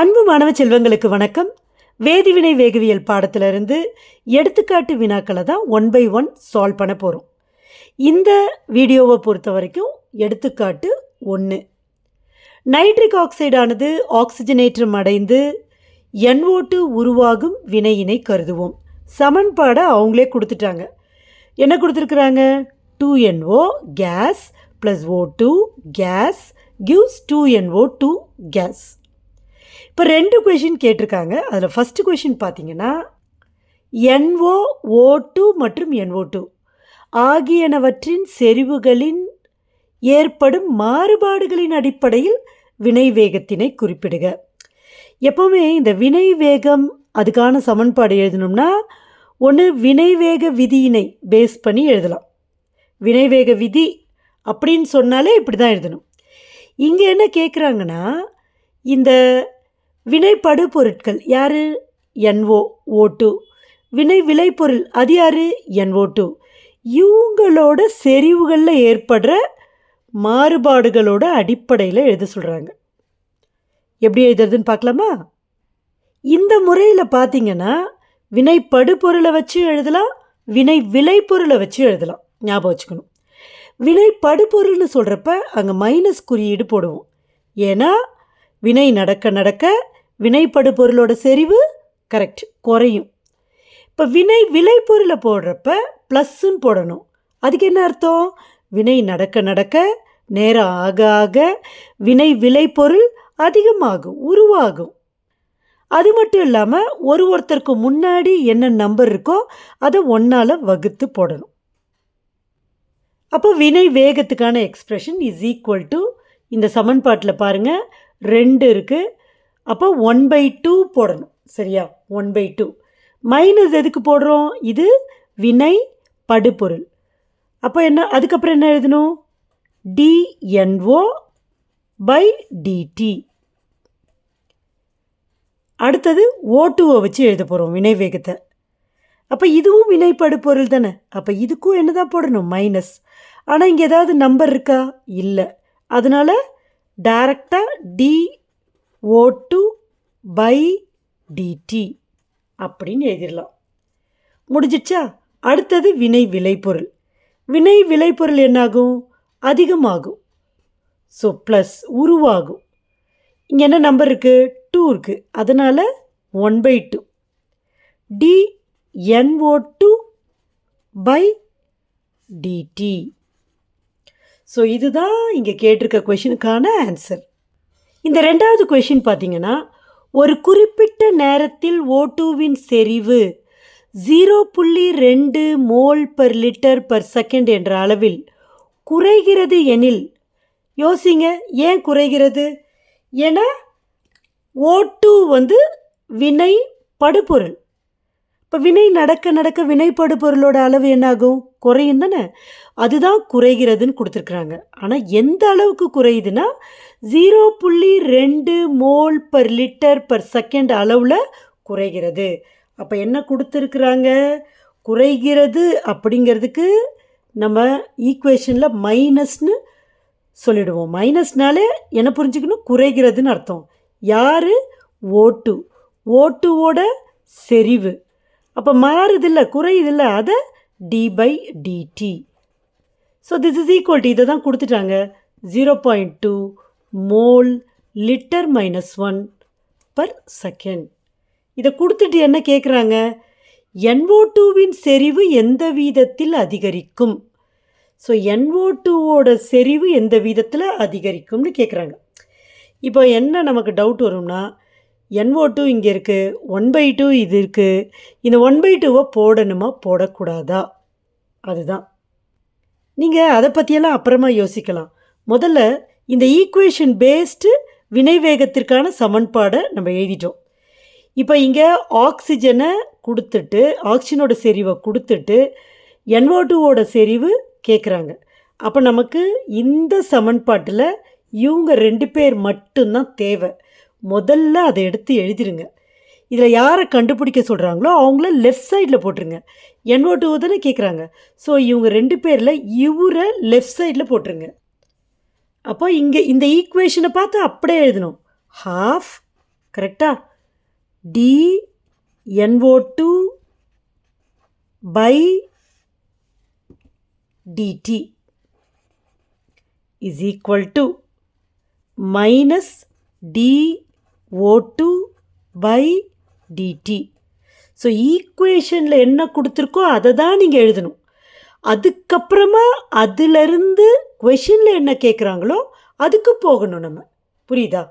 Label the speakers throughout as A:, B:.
A: அன்பு மாணவ செல்வங்களுக்கு வணக்கம். வேதிவினை வேகவியல் பாடத்திலிருந்து எடுத்துக்காட்டு வினாக்களை தான் ஒன் பை ஒன் சால்வ் பண்ண போகிறோம் இந்த வீடியோவை பொறுத்த வரைக்கும் எடுத்துக்காட்டு ஒன்று நைட்ரிக் ஆக்சைடானது ஆக்சிஜனேற்றம் அடைந்து என்ஓட்டு உருவாகும் வினையினை கருதுவோம். சமன்பாடை அவங்களே கொடுத்துட்டாங்க. என்ன கொடுத்துருக்குறாங்க? Two NO gas plus O two gas gives two NO two gas இப்போ ரெண்டு கொஷின் கேட்டிருக்காங்க. அதில் ஃபஸ்ட்டு கொஷின் பார்த்தீங்கன்னா என்ஓ ஓ டூ மற்றும் என்ஓ டூ ஆகியனவற்றின் செறிவுகளின் ஏற்படும் மாறுபாடுகளின் அடிப்படையில் வினை வேகத்தினை குறிப்பிடுக. எப்போவுமே இந்த வினை வேகம் அதுக்கான சமன்பாடு எழுதணும்னா ஒன்று வினைவேக விதியினை பேஸ் பண்ணி எழுதலாம். வினைவேக விதி அப்படின்னு சொன்னாலே இப்படி தான் எழுதணும். இங்கே என்ன கேட்குறாங்கன்னா இந்த வினைப்படு பொருட்கள் யார்? என்ஓ ஓ டூ வினை விளைபொருள் அது யார்? என்ஓ டூ இவங்களோட செறிவுகளில் ஏற்படுற மாறுபாடுகளோட அடிப்படையில் எழுத சொல்கிறாங்க எப்படி எழுதுறதுன்னு பார்க்கலாமா? இந்த முறையில் பார்த்தீங்கன்னா வினை படுபொருளை வச்சு எழுதலாம் வினை விளைபொருளை வச்சு எழுதலாம். ஞாபகம் வச்சுக்கணும். வினை படுபொருள்னு சொல்கிறப்ப அங்கே மைனஸ் குறியீடு போடுவோம். ஏன்னா வினை நடக்க நடக்க வினைப்படு பொருளோட செறிவு கரெக்ட் குறையும். இப்போ வினை விளைபொருளை போடுறப்ப ப்ளஸ்ஸுன்னு போடணும். அதுக்கு என்ன அர்த்தம்? வினை நடக்க நடக்க நேரம் ஆக ஆக வினை விளைபொருள் அதிகமாகும் உருவாகும். அது மட்டும் இல்லாமல் ஒரு ஒருத்தருக்கு முன்னாடி என்ன நம்பர் இருக்கோ அதை ஒன்றால் வகுத்து போடணும். அப்போ வினை வேகத்துக்கான எக்ஸ்ப்ரெஷன் இஸ் ஈக்குவல் டு இந்த சமன்பாட்டில் பாருங்கள் ரெண்டு இருக்குது அப்போ ஒன் பை டூ போடணும் சரியா? ஒன் பை டூ மைனஸ் எதுக்கு போடுறோம்? இது வினை படுபொருள். அப்போ என்ன அதுக்கப்புறம் என்ன எழுதணும்? டிஎன்ஓ பை டிடி அடுத்தது ஓட்டுவை வச்சு எழுத போகிறோம் வினை வேகத்தை. அப்போ இதுவும் வினைப்படு பொருள் தானே? அப்போ இதுக்கும் என்ன தான் போடணும்? மைனஸ் ஆனால் இங்கே ஏதாவது நம்பர் இருக்கா? இல்லை. அதனால் டைரக்டாக D O two by D T அப்படின்னு எழுதிடலாம். முடிஞ்சிடுச்சா? அடுத்தது வினை விளைபொருள். வினை விளைபொருள் என்னாகும்? அதிகமாகும். ஸோ ப்ளஸ் உருவாகும். இங்கே என்ன நம்பர் இருக்குது டூ இருக்குது அதனால் one by two D NO two by D T so இதுதான் இங்கே கேட்டிருக்க கொஷினுக்கான ஆன்சர் இந்த ரெண்டாவது கொஷின் பார்த்தீங்கன்னா ஒரு குறிப்பிட்ட நேரத்தில் ஓ டூவின் செறிவு ஜீரோ புள்ளி ரெண்டு mole per litre per second என்ற அளவில் குறைகிறது எனில் யோசிங்க ஏன் குறைகிறது? ஏன்னா ஓ டூ வந்து வினை படுபொருள். இப்போ வினை நடக்க நடக்க வினைப்படு பொருளோட அளவு என்னாகும்? குறையும் தானே? அதுதான் குறைகிறதுன்னு கொடுத்துருக்குறாங்க. ஆனால் எந்த அளவுக்கு குறையுதுன்னா ஜீரோ புள்ளி ரெண்டு mole per litre per second அளவில் குறைகிறது. அப்போ என்ன கொடுத்துருக்குறாங்க? குறைகிறது அப்படிங்கிறதுக்கு நம்ம ஈக்குவேஷனில் மைனஸ்னு சொல்லிடுவோம். மைனஸ்னாலே என்ன புரிஞ்சுக்கணும்? குறைகிறதுன்னு அர்த்தம். யார்? ஓட்டு ஓட்டுவோட செறிவு. அப்போ மாறுதில்ல குறையுதில்ல அதை D by D T so this is equal to இதை தான் கொடுத்துட்டாங்க. Zero point two mole litre minus one per second இதை கொடுத்துட்டு என்ன கேட்குறாங்க என்ஓ டூவின் செறிவு எந்த வீதத்தில் அதிகரிக்கும்? ஸோ என்ஓ டூவோட செறிவு எந்த வீதத்தில் அதிகரிக்கும்னு கேட்குறாங்க இப்போ என்ன நமக்கு டவுட் வரும்னா என்ஓ டூ இங்கே இருக்குது ஒன் பை டூ இது இருக்குது இந்த ஒன் பை டூவை போடணுமா போடக்கூடாதா? அதுதான். நீங்கள் அதை பற்றியெல்லாம் அப்புறமா யோசிக்கலாம். முதல்ல இந்த ஈக்குவேஷன் பேஸ்டு வினைவேகத்திற்கான சமன்பாடை நம்ம எழுதிட்டோம். இப்போ இங்கே ஆக்சிஜனை கொடுத்துட்டு ஆக்சிஜனோட செறிவை கொடுத்துட்டு என்ஓ டூவோட செறிவு கேட்குறாங்க அப்போ நமக்கு இந்த சமன்பாட்டில் இவங்க ரெண்டு பேர் மட்டும்தான் தேவை. முதல்ல அதை எடுத்து எழுதிருங்க. இதில் யாரை கண்டுபிடிக்க சொல்கிறாங்களோ அவங்கள லெஃப்ட் சைடில் போட்டுருங்க. NO டூ தானே கேட்குறாங்க ஸோ இவங்க ரெண்டு பேரில் இவரை லெஃப்ட் சைடில் போட்டுருங்க. அப்போ இங்கே இந்த ஈக்குவேஷனை பார்த்து அப்படியே எழுதணும். ஹாஃப் கரெக்டாக D NO two by D T is equal to minus D dO2 by D T. So ஈக்குவேஷனில் என்ன கொடுத்துருக்கோ அதை தான் நீங்கள் எழுதணும். அதுக்கப்புறமா அதிலிருந்து கொஷினில் என்ன கேட்குறாங்களோ அதுக்கு போகணும் நம்ம. புரியுதா?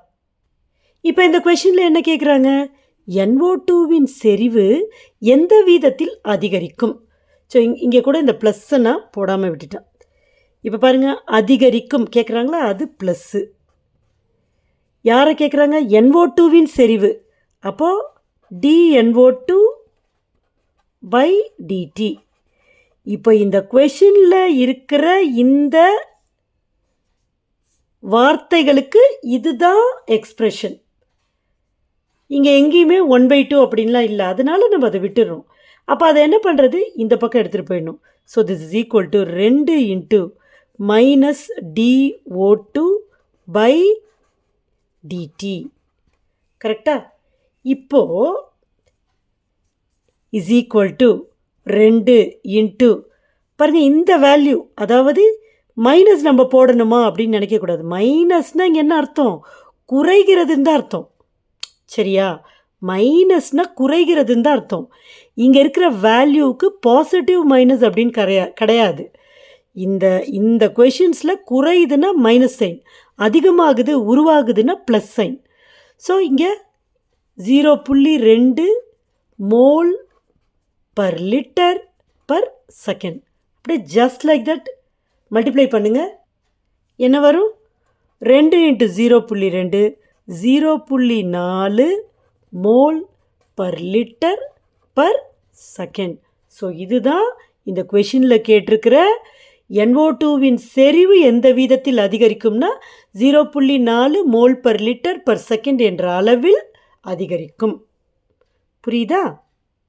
A: இப்போ இந்த கொஷினில் என்ன கேட்குறாங்க என்ஓ டூவின் செறிவு எந்த வீதத்தில் அதிகரிக்கும்? ஸோ இங் இங்கே கூட இந்த ப்ளஸ்ஸை நான் போடாமல் விட்டுட்டேன். இப்போ பாருங்கள் அதிகரிக்கும். கேட்குறாங்களா அது ப்ளஸ்ஸு யாரை கேட்குறாங்க என்ஓ டூவின் செறிவு. அப்போது டிஎன்ஓ டூ பை டிடி இப்போ இந்த கொஷினில் இருக்கிற இந்த வார்த்தைகளுக்கு இதுதான் எக்ஸ்ப்ரெஷன் இங்கே எங்கேயுமே ஒன் பை டூ அப்படின்லாம் இல்லை. அதனால நம்ம அதை விட்டுடுறோம் அப்போ அதை என்ன பண்ணுறது இந்த பக்கம் எடுத்துகிட்டு போயிடணும். So this is equal to ரெண்டு into minus D O two by D T கரெக்டா இப்போது இஸ் ஈக்குவல் டு ரெண்டு இன்ட்டு பாருங்கள் இந்த வேல்யூ அதாவது மைனஸ் நம்ம போடணுமா அப்படின்னு நினைக்கக்கூடாது மைனஸ்னால் இங்கே என்ன அர்த்தம்? குறைகிறதுன்னு தான் அர்த்தம். சரியா? மைனஸ்னால் குறைகிறதுன்னு தான் அர்த்தம். இங்கே இருக்கிற வேல்யூவுக்கு பாசிட்டிவ் மைனஸ் அப்படின்னு கிடையா கிடையாது. இந்த இந்த கொஷின்ஸில் குறையுதுன்னா மைனஸ் சைன் அதிகமாகுது உருவாகுதுன்னா ப்ளஸ் சைன் ஸோ இங்கே ஜீரோ புள்ளி ரெண்டு mole per litre per second அப்படியே ஜஸ்ட் லைக் தட் மல்டிப்ளை பண்ணுங்கள் என்ன வரும்? ரெண்டு இன்ட்டு ஜீரோ புள்ளி ரெண்டு ஜீரோ புள்ளி நாலு mole per litre per second so இதுதான் இந்த கொஷினில் கேட்டிருக்கிற என்ஓ டூவின் செறிவு எந்த வீதத்தில் அதிகரிக்கும்னா ஜீரோ புள்ளி நாலு mole per litre per second என்ற அளவில் அதிகரிக்கும். புரியுதா?